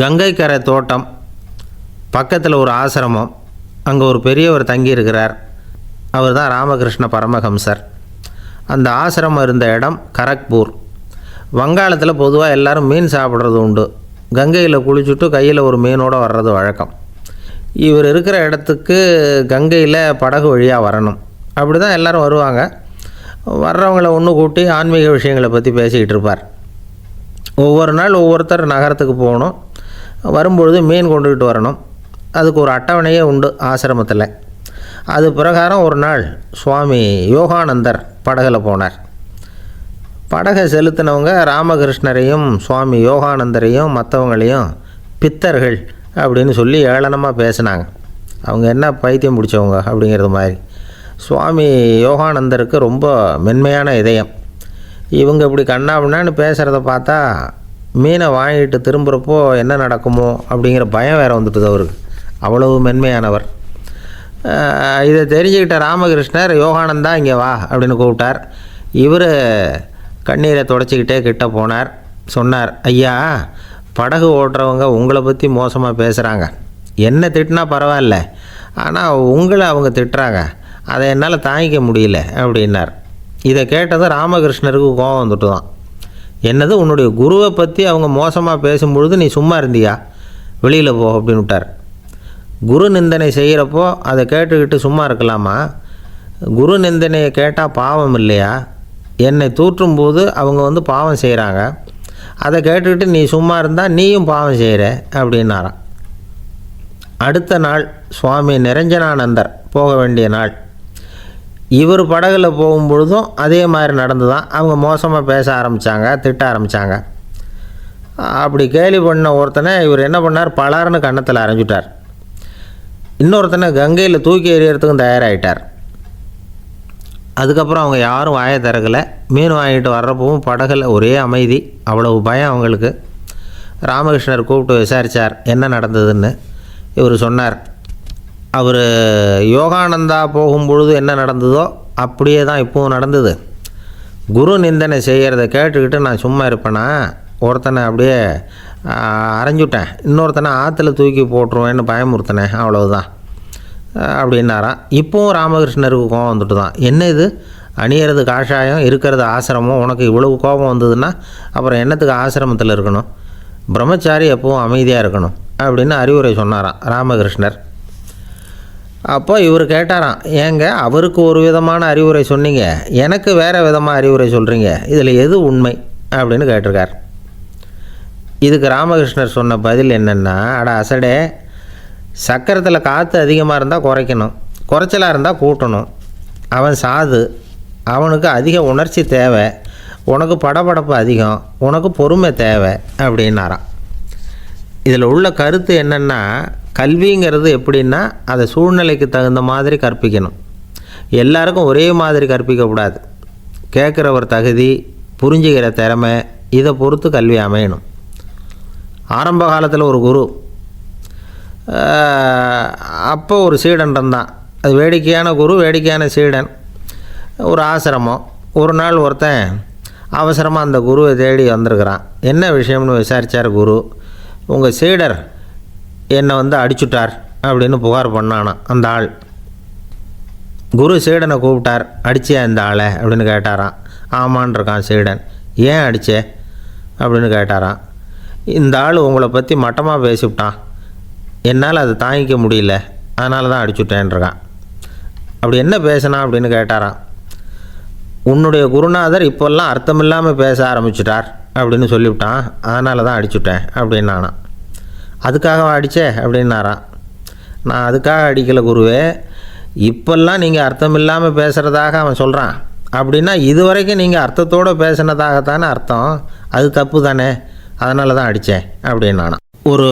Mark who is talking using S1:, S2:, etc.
S1: கங்கைக்கரை தோட்டம். பக்கத்தில் ஒரு ஆசிரமம். அங்கே ஒரு பெரியவர் தங்கியிருக்கிறார். அவர் தான் ராமகிருஷ்ண பரமஹம்சர். அந்த ஆசிரமம் இருந்த இடம் கரக்பூர். வங்காளத்தில் பொதுவாக எல்லோரும் மீன் சாப்பிட்றது உண்டு. கங்கையில் குளிச்சுட்டு கையில் ஒரு மீனோடு வர்றது வழக்கம். இவர் இருக்கிற இடத்துக்கு கங்கையில் படகு வழியாக வரணும். அப்படி தான் எல்லோரும் வருவாங்க. வர்றவங்கள ஒன்று கூட்டி ஆன்மீக விஷயங்களை பற்றி பேசிக்கிட்டு இருப்பார். ஒவ்வொரு நாள் ஒவ்வொருத்தர் நகரத்துக்கு போகணும். வரும்பொழுது மீன் கொண்டுக்கிட்டு வரணும். அதுக்கு ஒரு அட்டவணையே உண்டு ஆசிரமத்தில். அது பிரகாரம் ஒரு நாள் சுவாமி யோகானந்தர் படகில் போனார். படகை செலுத்தினவங்க ராமகிருஷ்ணரையும் சுவாமி யோகானந்தரையும் மற்றவங்களையும் பித்தர்கள் அப்படின்னு சொல்லி ஏளனமாக பேசினாங்க. அவங்க என்ன பைத்தியம் பிடிச்சவங்க அப்படிங்கிறது மாதிரி. சுவாமி யோகானந்தருக்கு ரொம்ப மென்மையான இதயம். இவங்க இப்படி கண்ணாபின்னான்னு பேசுகிறத பார்த்தா மீனை வாங்கிட்டு திரும்புகிறப்போ என்ன நடக்குமோ அப்படிங்கிற பயம் வேறு வந்துட்டுது அவருக்கு. அவ்வளவு மென்மையானவர். இதை தெரிஞ்சுக்கிட்ட ராமகிருஷ்ணர் யோகானந்தா இங்கே வா அப்படின்னு கூப்பிட்டார். இவர் கண்ணீரை தொடச்சிக்கிட்டே கிட்ட போனார். சொன்னார் ஐயா படகு ஓட்டுறவங்க உங்களை பற்றி மோசமாக பேசுகிறாங்க என்ன திட்டினா பரவாயில்ல ஆனால் உங்களை அவங்க திட்டுறாங்க. அதை என்னால் தாங்கிக்க முடியல அப்படின்னார். இதை கேட்டதும் ராமகிருஷ்ணருக்கு கோபம் வந்துட்டு தான் என்னது உன்னுடைய குருவை பற்றி அவங்க மோசமாக பேசும்பொழுது நீ சும்மா இருந்தியா? வெளியில் போ அப்படின்னு விட்டார். குரு நிந்தனை செய்கிறப்போ அதை கேட்டுக்கிட்டு சும்மா இருக்கலாமா? குரு நிந்தனையை கேட்டால் பாவம் இல்லையா? என்னை தூற்றும் போது அவங்க வந்து பாவம் செய்கிறாங்க அதை கேட்டுக்கிட்டு நீ சும்மா இருந்தால் நீயும் பாவம் செய்கிற அப்படின்னாராம். அடுத்த நாள் சுவாமி நிரஞ்சனானந்தர் போக வேண்டிய நாள். இவர் படகுல போகும்பொழுதும் அதே மாதிரி நடந்து தான் அவங்க மோசமாக பேச ஆரம்பித்தாங்க திட்ட ஆரம்பித்தாங்க அப்படி கேலி பண்ண ஒருத்தனை இவர் என்ன பண்ணார்? பலார்னு கன்னத்தில் அரைஞ்சிட்டார். இன்னொருத்தனை கங்கையில் தூக்கி எறியறதுக்கும் தயாராகிட்டார் அதுக்கப்புறம் அவங்க யாரும் வாயை திறக்கலை. மீன் வாங்கிட்டு வர்றப்பவும் படகுல ஒரே அமைதி அவ்வளவு பயம் அவங்களுக்கு. ராமகிருஷ்ணர் கூப்பிட்டு விசாரித்தார் என்ன நடந்ததுன்னு. இவர் சொன்னார் அவர் யோகானந்தா போகும்பொழுது என்ன நடந்ததோ அப்படியே தான் இப்போவும் நடந்தது. குரு நிந்தனை செய்கிறத கேட்டுக்கிட்டு நான் சும்மா இருப்பேனா? ஒருத்தனை அப்படியே அரைஞ்சுட்டேன். இன்னொருத்தனை ஆற்றுல தூக்கி போட்டுருவேன்னு பயமுறுத்தினேன். அவ்வளவுதான். அப்படின்னாராம். இப்போவும் ராமகிருஷ்ணருக்கு கோபம் வந்துட்டு தான். என்ன இது? அணியறது காஷாயம் இருக்கிறது ஆசிரமம். உனக்கு இவ்வளவு கோபம் வந்ததுன்னா அப்புறம் என்னத்துக்கு ஆசிரமத்தில் இருக்கணும்? பிரம்மச்சாரி எப்பவும் அமைதியாக இருக்கணும் அப்படின்னு அறிவுரை சொன்னாராம் ராமகிருஷ்ணர். அப்போ இவர் கேட்டாராம் ஏங்க அவருக்கு ஒரு விதமான அறிவுரை சொன்னீங்க. எனக்கு வேறு விதமாக அறிவுரை சொல்கிறீங்க இதில் எது உண்மை? அப்படின்னு கேட்டிருக்கார். இதுக்கு ராமகிருஷ்ணர் சொன்ன பதில் என்னென்னா அட அசடே சக்கரத்தில் காற்று அதிகமாக இருந்தால் குறைக்கணும். குறைச்சலாக இருந்தால் கூட்டணும். அவன் சாது. அவனுக்கு அதிக உணர்ச்சி தேவை. உனக்கு படபடப்பு அதிகம். உனக்கு பொறுமை தேவை. அப்படின்னாராம். இதில் உள்ள கருத்து என்னென்னா கல்விங்கிறது எப்படின்னா அதை சூழ்நிலைக்கு தகுந்த மாதிரி கற்பிக்கணும். எல்லாருக்கும் ஒரே மாதிரி கற்பிக்கக்கூடாது கேட்குறவர் தகுதி புரிஞ்சுக்கிற திறமை இதை பொறுத்து கல்வி அமையணும். ஆரம்ப காலத்தில் ஒரு குரு அப்போ ஒரு சீடன் இருந்தான் அது வேடிக்கையான குரு வேடிக்கையான சீடன். ஒரு ஆசிரமம். ஒரு நாள் ஒருத்தன் அவசரமாக அந்த குருவை தேடி வந்திருக்கிறான். என்ன விஷயம்னு விசாரித்தார் குரு? உங்கள் சீடர் என்னை வந்து அடிச்சுட்டார் அப்படின்னு புகார் பண்ணானா அந்த ஆள். குரு சீடனை கூப்பிட்டார் அடிச்சியா இந்த ஆளை? அப்படின்னு கேட்டாராம். ஆமான் இருக்கான் சீடன். ஏன் அடிச்சே? அப்படின்னு கேட்டாராம். இந்த ஆள் உங்களை பற்றி மட்டமாக பேசிவிட்டான். என்னால் அதை தாங்கிக்க முடியல. அதனால தான் அடிச்சுட்டேன்ருக்கான் அப்படி என்ன பேசினா அப்படின்னு கேட்டாராம். உன்னுடைய குருநாதர் இப்போல்லாம் அர்த்தமில்லாமல் பேச ஆரம்பிச்சிட்டார் அப்படின்னு சொல்லிவிட்டான். அதனால தான் அடிச்சுட்டேன் அப்படின்னானான் அதுக்காக அடித்தே அப்படின்னாராம். நான் அதுக்காக அடிக்கலை குருவே. இப்போல்லாம் நீங்கள் அர்த்தமில்லாமல் பேசுகிறதாக அவன் சொல்கிறான் அப்படின்னா இது வரைக்கும் நீங்கள் அர்த்தத்தோடு பேசினதாகத்தானே அர்த்தம். அது தப்பு தானே. அதனால தான் அடித்தேன் அப்படின்னானான் ஒரு